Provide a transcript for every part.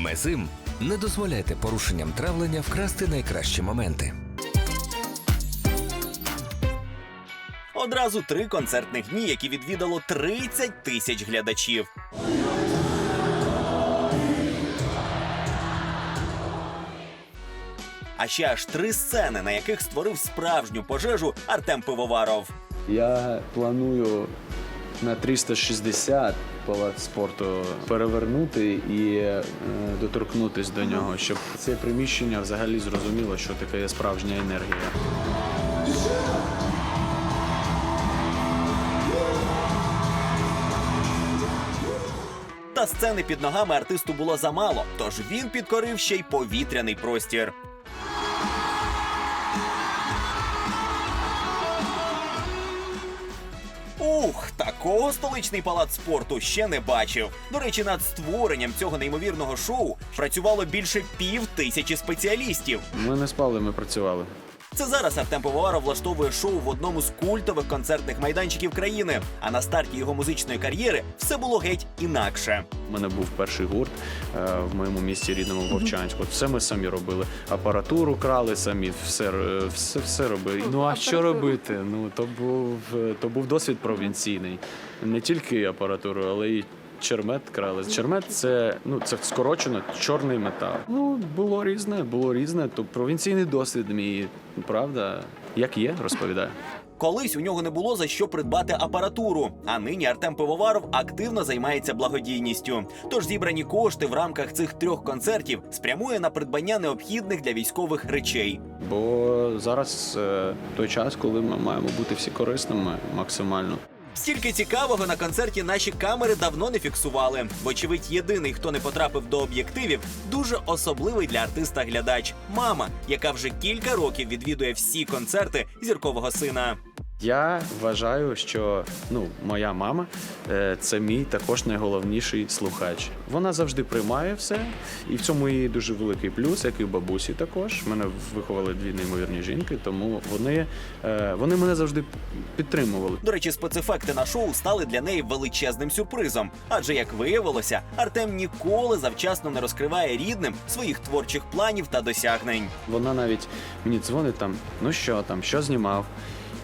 Мезим не дозволяйте порушенням травлення вкрасти найкращі моменти. Одразу три концертних дні, які відвідало 30 тисяч глядачів. А ще аж три сцени, на яких створив справжню пожежу Артем Пивоваров. Я планую на 360 палац спорту перевернути і е, доторкнутись до нього, щоб це приміщення взагалі зрозуміло, що таке є справжня енергія. Та сцени під ногами артисту було замало, тож він підкорив ще й повітряний простір. Ух, такого столичний палац спорту ще не бачив. До речі, над створенням цього неймовірного шоу працювало більше пів тисячі спеціалістів. Ми не спали, ми працювали. Це зараз Артем Пивоваров влаштовує шоу в одному з культових концертних майданчиків країни. А на старті його музичної кар'єри все було геть інакше. У мене був перший гурт е, в моєму місті рідному Вовчанську. Все ми самі робили. Апаратуру крали самі, все, е, все, все робили. Ну а що робити? Ну то був е, то був досвід провінційний. Не тільки апаратуру, але й. Чермет крали. Чермет це ну це скорочено чорний метал. Ну було різне, було різне. То провінційний досвід мій, правда, як є, розповідаю. Колись у нього не було за що придбати апаратуру, а нині Артем Пивоваров активно займається благодійністю. Тож зібрані кошти в рамках цих трьох концертів спрямує на придбання необхідних для військових речей. Бо зараз е, той час, коли ми маємо бути всі корисними максимально. Стільки цікавого на концерті наші камери давно не фіксували. Вочевидь, єдиний, хто не потрапив до об'єктивів, дуже особливий для артиста глядач мама, яка вже кілька років відвідує всі концерти зіркового сина. Я вважаю, що ну, моя мама е, це мій також найголовніший слухач. Вона завжди приймає все, і в цьому її дуже великий плюс, як і в бабусі також. Мене виховали дві неймовірні жінки, тому вони, е, вони мене завжди підтримували. До речі, спецефекти на шоу стали для неї величезним сюрпризом. Адже, як виявилося, Артем ніколи завчасно не розкриває рідним своїх творчих планів та досягнень. Вона навіть мені дзвонить там: ну що там, що знімав,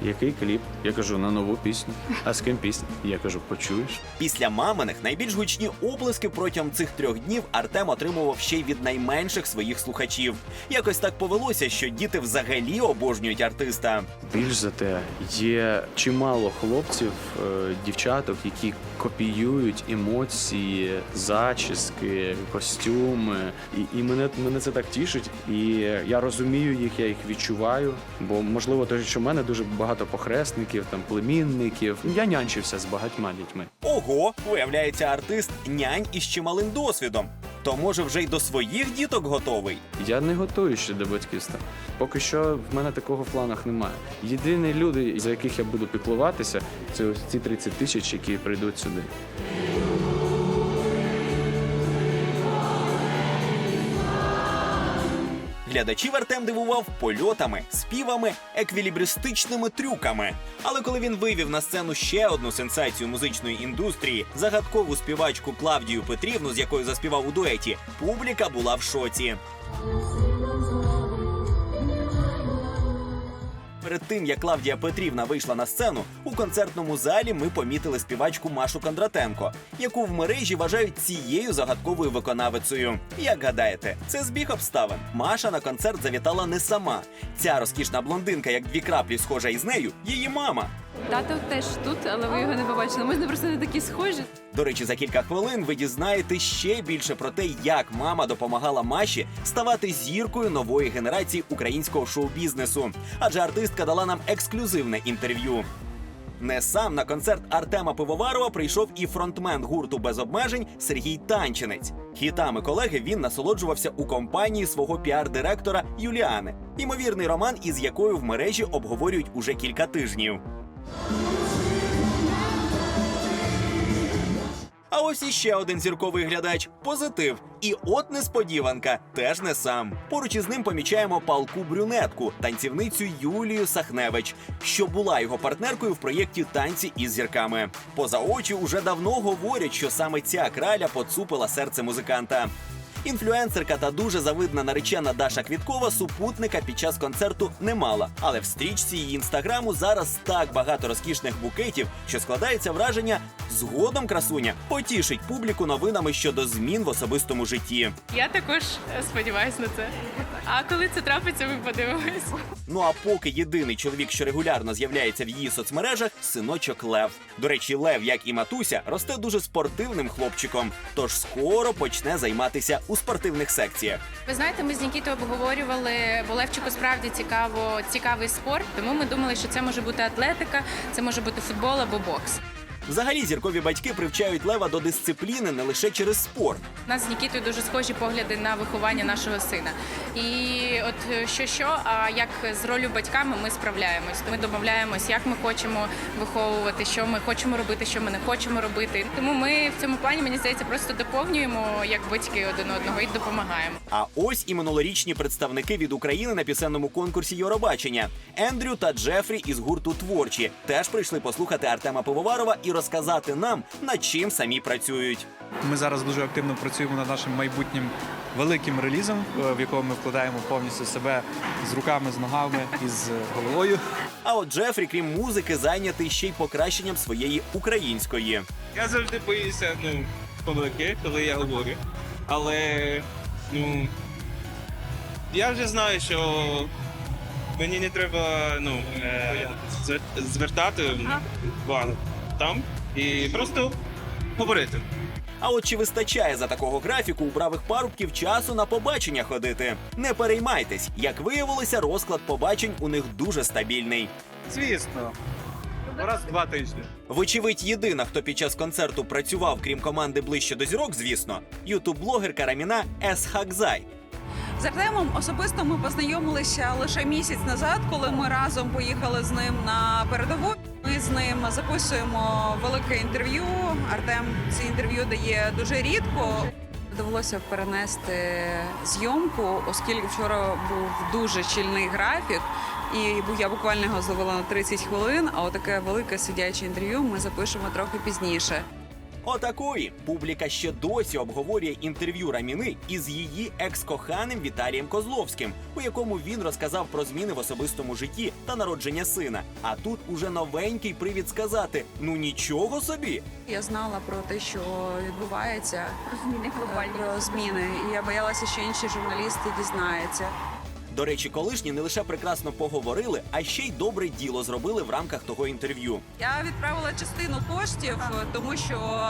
який кліп? Я кажу, на нову пісню. А з ким пісня? Я кажу, почуєш? Після маминих найбільш гучні оплески протягом цих трьох днів Артем отримував ще й від найменших своїх слухачів. Якось так повелося, що діти взагалі обожнюють артиста. Більш за те, є чимало хлопців, е, дівчаток, які копіюють емоції, зачіски, костюми. І, і мене, мене це так тішить. І я розумію їх, я їх відчуваю. Бо можливо, те, що в мене дуже багато похресників, там племінників. Я нянчився з багатьма дітьми. Ого, виявляється, артист нянь із чималим досвідом. То може вже й до своїх діток готовий. Я не готую ще до батьківства. Поки що в мене такого в планах немає. Єдині люди, за яких я буду піклуватися, це ось ці 30 тисяч, які прийдуть сюди. Глядачів Артем дивував польотами, співами, еквілібристичними трюками. Але коли він вивів на сцену ще одну сенсацію музичної індустрії, загадкову співачку Клавдію Петрівну, з якою заспівав у дуеті, публіка була в шоці. Перед тим як Клавдія Петрівна вийшла на сцену, у концертному залі ми помітили співачку Машу Кондратенко, яку в мережі вважають цією загадковою виконавицею. Як гадаєте, це збіг обставин. Маша на концерт завітала не сама. Ця розкішна блондинка, як дві краплі, схожа із нею, її мама. Тато теж тут, але ви його не побачили. Ми просто не такі схожі. До речі, за кілька хвилин ви дізнаєте ще більше про те, як мама допомагала Маші ставати зіркою нової генерації українського шоу-бізнесу. Адже артистка дала нам ексклюзивне інтерв'ю. Не сам на концерт Артема Пивоварова прийшов і фронтмен гурту без обмежень Сергій Танчинець. Хітами колеги він насолоджувався у компанії свого піар-директора Юліани. Імовірний роман, із якою в мережі обговорюють уже кілька тижнів. А ось іще один зірковий глядач позитив. І от несподіванка, теж не сам. Поруч із ним помічаємо палку брюнетку, танцівницю Юлію Сахневич, що була його партнеркою в проєкті Танці із зірками. Поза очі уже давно говорять, що саме ця краля поцупила серце музиканта. Інфлюенсерка та дуже завидна наречена Даша Квіткова супутника під час концерту не мала. Але в стрічці її інстаграму зараз так багато розкішних букетів, що складається враження згодом красуня потішить публіку новинами щодо змін в особистому житті. Я також е, сподіваюся на це. А коли це трапиться, ми подивимось. Ну а поки єдиний чоловік, що регулярно з'являється в її соцмережах, синочок Лев. До речі, Лев, як і матуся, росте дуже спортивним хлопчиком, тож скоро почне займатися у спортивних секціях. Ви знаєте, ми з Нікітою обговорювали, бо Левчику справді цікаво, цікавий спорт. Тому ми думали, що це може бути атлетика, це може бути футбол або бокс. Взагалі, зіркові батьки привчають Лева до дисципліни не лише через спорт. У нас з Нікітою дуже схожі погляди на виховання нашого сина. І от що що, а як з ролью батьками ми справляємось. Ми домовляємось, як ми хочемо виховувати, що ми хочемо робити, що ми не хочемо робити. Тому ми в цьому плані, мені здається, просто доповнюємо як батьки один одного і допомагаємо. А ось і минулорічні представники від України на пісенному конкурсі Євробачення. Ендрю та Джефрі із гурту Творчі теж прийшли послухати Артема Пивоварова і розказати нам, над чим самі працюють. Ми зараз дуже активно працюємо над нашим майбутнім великим релізом, е, в якому ми вкладаємо повністю себе з руками, з ногами і з головою. А от Джефрі, крім музики, зайнятий ще й покращенням своєї української. Я завжди боюся ну, помилки, коли я говорю. Але ну, я вже знаю, що мені не треба ну, е, звертати увагу там і просто говорити. А от чи вистачає за такого графіку у правих парубків часу на побачення ходити? Не переймайтесь, як виявилося, розклад побачень у них дуже стабільний. Звісно. Раз в два тижні. Вочевидь, єдина, хто під час концерту працював, крім команди ближче до зірок, звісно, ютуб-блогерка Раміна Ес Хакзай. З Артемом особисто ми познайомилися лише місяць назад, коли ми разом поїхали з ним на передову. Ми з ним записуємо велике інтерв'ю. Артем ці інтерв'ю дає дуже рідко. Довелося перенести зйомку, оскільки вчора був дуже щільний графік, і я буквально його зловила на 30 хвилин. А отаке велике сидяче інтерв'ю ми запишемо трохи пізніше. Отакої публіка ще досі обговорює інтерв'ю Раміни із її екс-коханим Віталієм Козловським, у якому він розказав про зміни в особистому житті та народження сина. А тут уже новенький привід сказати: ну нічого собі. Я знала про те, що відбувається про зміни глобальні про зміни, і я боялася, що інші журналісти дізнаються. До речі, колишні не лише прекрасно поговорили, а ще й добре діло зробили в рамках того інтерв'ю. Я відправила частину коштів, тому що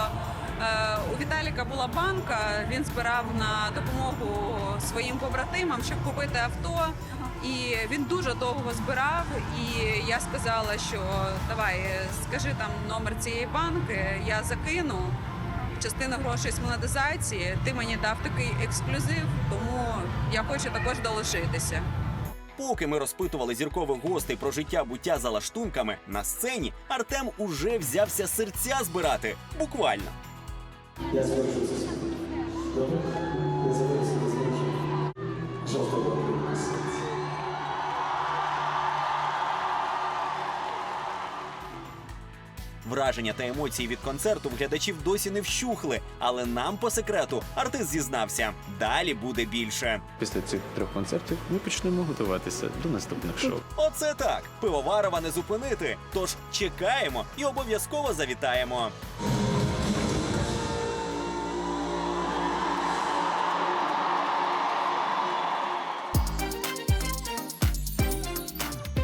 е, у Віталіка була банка. Він збирав на допомогу своїм побратимам, щоб купити авто. І він дуже довго збирав. І я сказала, що давай, скажи там номер цієї банки, я закину. Частину грошей з монетизації, ти мені дав такий ексклюзив, тому я хочу також долучитися. Поки ми розпитували зіркових гостей про життя буття за лаштунками на сцені, Артем уже взявся серця збирати. Буквально. Я завершу це. Добре? Я завершу це. Враження та емоції від концерту в глядачів досі не вщухли, але нам по секрету артист зізнався. Далі буде більше. Після цих трьох концертів ми почнемо готуватися до наступних шоу. Оце так. Пивоварова не зупинити. Тож чекаємо і обов'язково завітаємо.